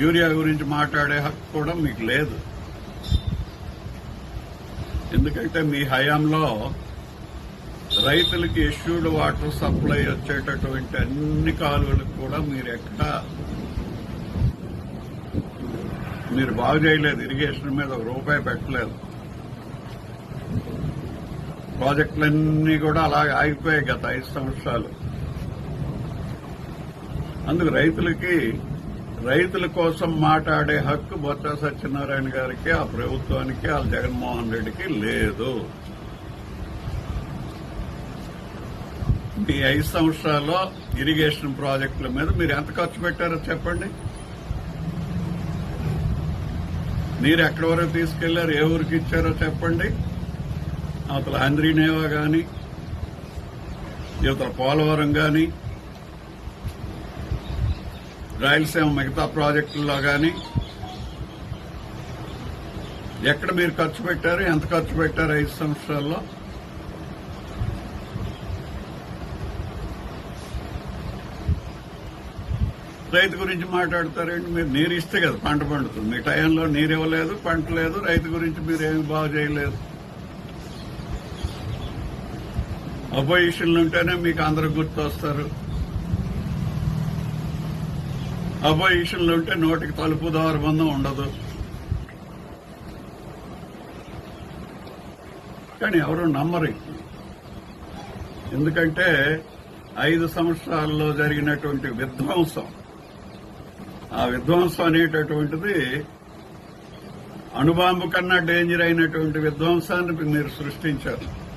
Urea గురించి మాట్లాడే హక్కు కూడా మీకు లేదు. ఎందుకంటే మీ హయాంలో రైతులకి ఇష్యూడ్ వాటర్ సప్లై వచ్చేటటువంటి అన్ని కాలువలకు కూడా మీరు ఎక్కడ మీరు బాగు చేయలేదు. ఇరిగేషన్ మీద ఒక రూపాయి పెట్టలేదు. ప్రాజెక్టులన్నీ కూడా అలాగే ఆగిపోయాయి గత ఐదు సంవత్సరాలు. అందుకు రైతులకి రైతుల కోసం మాట్లాడే హక్కు బొత్స సత్యనారాయణ గారికి ఆ ప్రభుత్వానికి ఆ జగన్మోహన్ రెడ్డికి లేదు. మీ ఐదు సంవత్సరాల్లో ఇరిగేషన్ ప్రాజెక్టుల మీద మీరు ఎంత ఖర్చు పెట్టారో చెప్పండి. నీరు ఎక్కడి వరకు తీసుకెళ్ళారు ఏ ఊరికి ఇచ్చారో చెప్పండి. అవతల ఆంధ్రీనేవా కానీ ఇవతల పోలవరం కానీ రాయలసీమ మిగతా ప్రాజెక్టుల్లో కానీ ఎక్కడ మీరు ఖర్చు పెట్టారు ఎంత ఖర్చు పెట్టారు ఐదు సంవత్సరాల్లో? రైతు గురించి మాట్లాడతారండి మీరు నీరు ఇస్తే కదా పంట పండుతుంది. మీ టైంలో నీరు ఇవ్వలేదు పంట లేదు రైతు గురించి మీరు ఏమి బాగు చేయలేదు. అపోజిషన్లు ఉంటేనే మీకు అందరూ గుర్తొస్తారు. అపోజిషన్లు ఉంటే నోటికి తలుపు బంధం ఉండదు. కానీ ఎవరు నమ్మరు. ఎందుకంటే ఐదు సంవత్సరాల్లో జరిగినటువంటి విధ్వంసం ఆ విధ్వంసం అనేటటువంటిది అణుబాంబు కన్నా డేంజర్ అయినటువంటి విధ్వంసాన్ని మీరు సృష్టించారు.